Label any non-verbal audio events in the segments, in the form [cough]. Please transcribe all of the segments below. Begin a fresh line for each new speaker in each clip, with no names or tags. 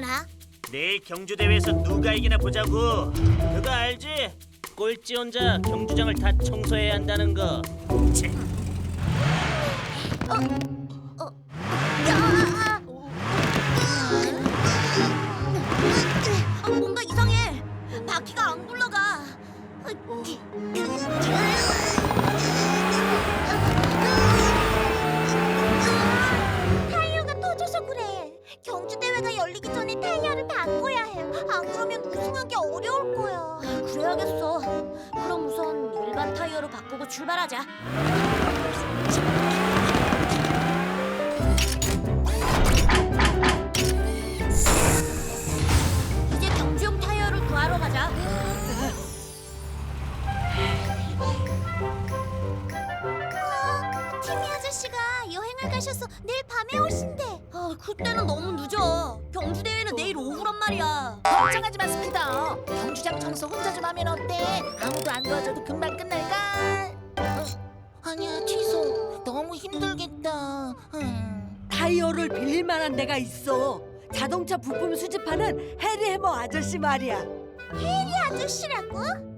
많아?
내일 경주 대회에서 누가 이기나 보자고. 그거 알지? 꼴찌 혼자 경주장을 다 청소해야 한다는 거. 치.
일반 타이어로 바꾸고 출발하자. 가셔서 내일 밤에 오신대. 아, 그때는 너무 늦어. 경주 대회는 내일 오후란 말이야.
걱정하지 마 스피터 경주장 청소 혼자 좀 하면 어때? 아무도 안 도와줘도 금방 끝날까? 어, 아니야 취소 너무 힘들겠다 음.
타이어를 빌릴 만한 데가 있어. 자동차 부품 수집하는 해리 해머 아저씨 말이야.
해리 아저씨라고?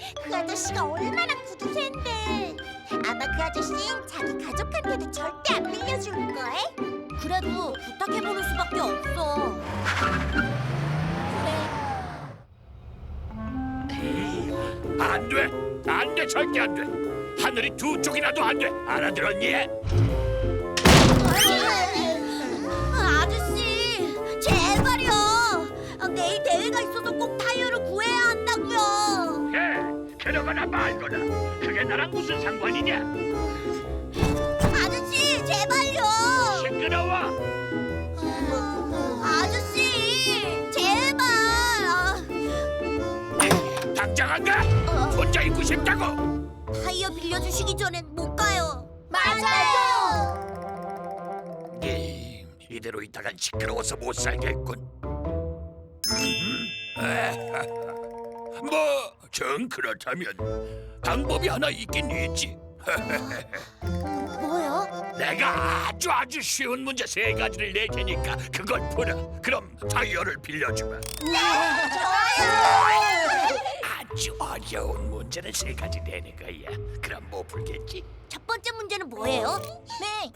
아, 그 아저씨가 얼마나 구두쇠인데. 아마 그 아저씨는 자기 가족한테도 절대 안 빌려줄 걸. 그래도 부탁해보는 수밖에 없어.
안 돼! 안 돼! 절대 안 돼! 하늘이 두 쪽이라도 안 돼! 알아들었니?
아,
말거나 그게 나랑 무슨 상관이냐?
아저씨, 제발요.
시끄러워!
아저씨, 제발. 아,
당장 안 가! 혼자 있고 싶다고!
타이어 빌려주시기 전엔 못 가요. 맞아요.
예, 이대로 있다간 시끄러워서 못 살겠군. 정 그렇다면 방법이 하나 있긴 있지.
뭐요?
내가 아주 아주 쉬운 문제 세 가지를 낼 테니까 그걸 풀어. 그럼 타이어를 빌려주마.
좋아요.
아주 어려운 문제를 세 가지 내는 거야. 그럼 뭐 풀겠지?
첫 번째 문제는 뭐예요?
네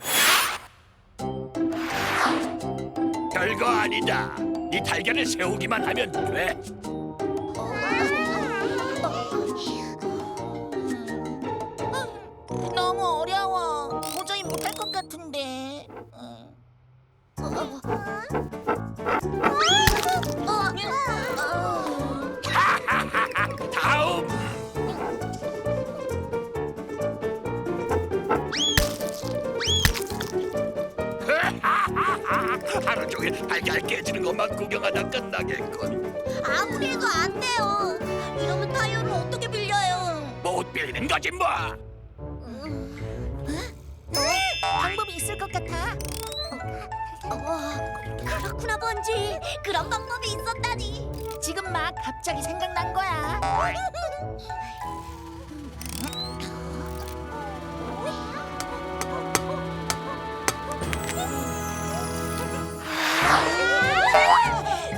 별거 아니다. 네 달걀을 세우기만 하면 돼. 다음. [laughs] 하루 종일 달걀 깨지는 것만 구경하다 끝나겠군.
아무리 해도 안 돼요. 이러면 타이어를 어떻게 빌려요?
못 빌리는 거지 뭐.
방법이 있을 것 같아
어, 그렇구나 번지. 그런 방법이 있었다니.
지금 막 갑자기 생각난 거야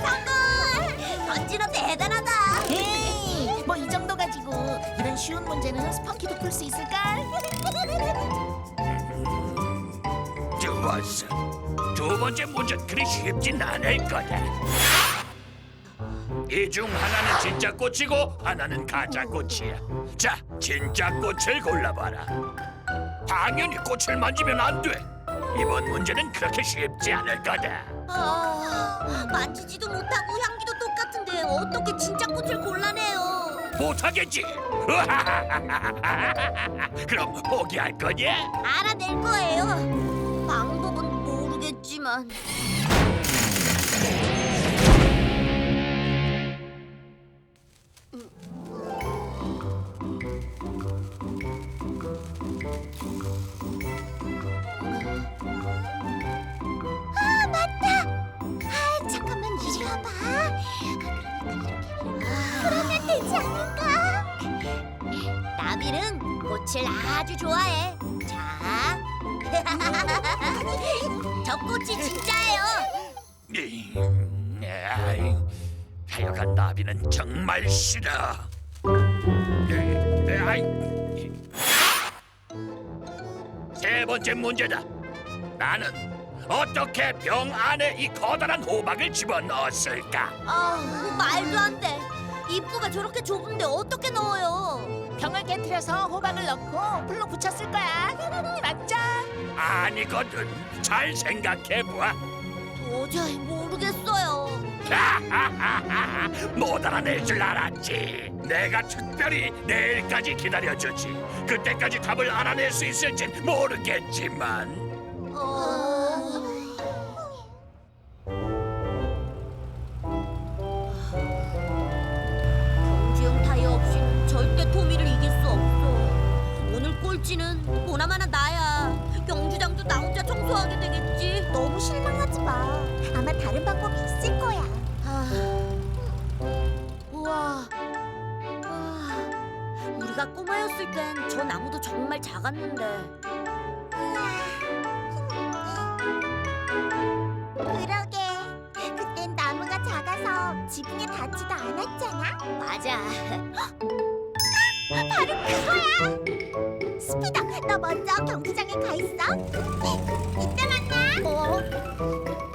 성공! 번지 너 대단하다.
에이 뭐 이 정도 가지고 이런 쉬운 문제는 스펀키도 풀 수 있을까?
좋았어. 두 번째 문제 그리 쉽진 않을 거다. 이 중 하나는 진짜 꽃이고 하나는 가짜 꽃이야. 자, 진짜 꽃을 골라봐라. 당연히 꽃을 만지면 안 돼. 이번 문제는 그렇게 쉽지 않을 거다.
아, 만지지도 못하고 향기도 똑같은데 어떻게 진짜 꽃을 골라내요?
못하겠지. [laughs] 그럼 포기할 거냐?
알아낼 거예요. 모르겠지만. 아 맞다. 아 잠깐만 이리 와봐. 그러면 되지 않을까? 나비는 꽃을 아주 좋아해. 자, [laughs] 저 꽃이 진짜예요.
음, 아이, 하여간 나비는 정말 싫어. 에, 아이. 세 번째 문제다. 나는 어떻게 병 안에 이 커다란 호박을 집어넣었을까?
아, 말도 안 돼. 입구가 저렇게 좁은데 어떻게 넣어요?
병을 깨뜨려서 호박을 넣고 불로 붙였을 거야. [laughs] 맞죠?
아니거든. 잘 생각해봐.
도저히 모르겠어요. [laughs]
못 알아낼 줄 알았지. 내가 특별히 내일까지 기다려주지. 그때까지 답을 알아낼 수 있을진 모르겠지만.
어... 꼬마였을 땐저 나무도 정말 작았는데. 그러게. 그땐 나무가 작아서 지붕에 닿지도 않았잖아. 맞아. 바로 그거야. 스피더, 너 먼저 경기장에 가 있어. 이따 만나. 어? 어?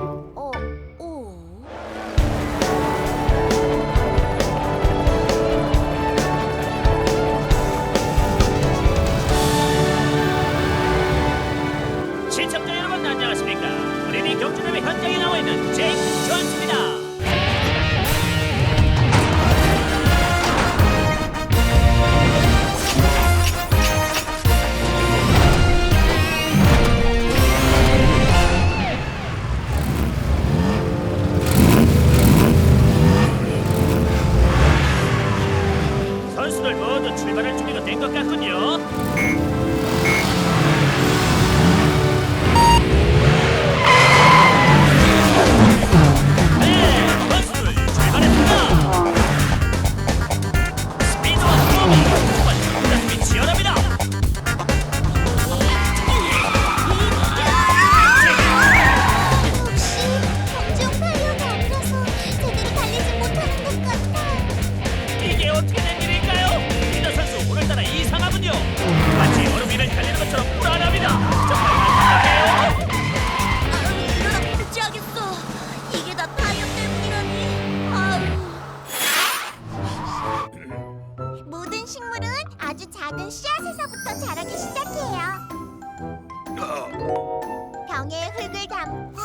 병에 흙을 담고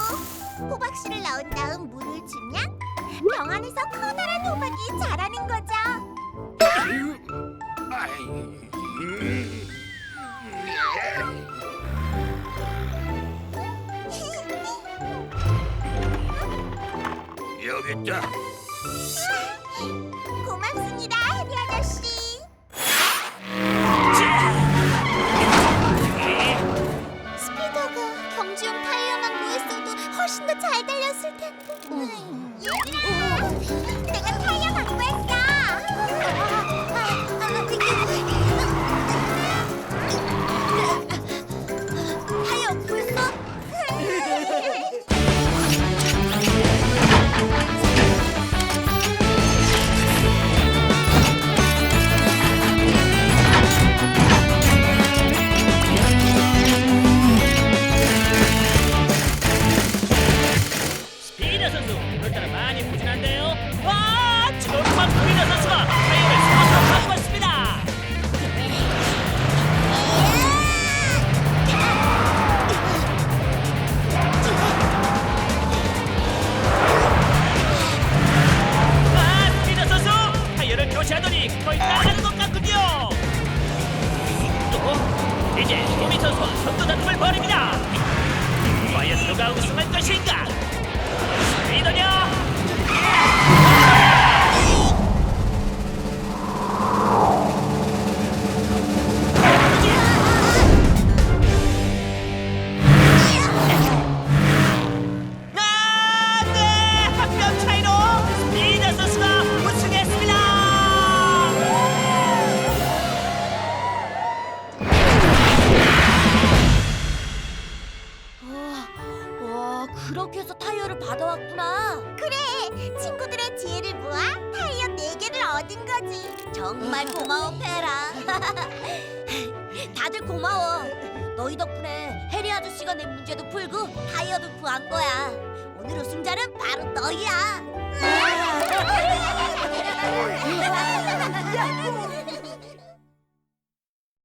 호박씨를 넣은 다음 물을 주면 병 안에서 커다란 호박이 자라는 거죠.
여기 있다.
고맙습니다, 훨씬 더 잘 달렸을 텐데. 얘들아, 내가 타이어 왔어.
선수 오늘따라 많이 부진한데요. 와, 정말 스피드 선수가 타이어를 스마트로 가지고 있습니다. 아, 스피드 선수 타이어를 교체하더니 거의 나가는 것 같군요. 또 이제 도미 선수와 선두 다툼을 벌입니다. 과연 누가 우승할 것인가? 스피더냐?
해야지. 정말 고마워, 페라. 다들 고마워. 너희 덕분에 해리 아저씨가 낸 문제도 풀고 타이어도 구한 거야. 오늘 우승자는 바로 너희야.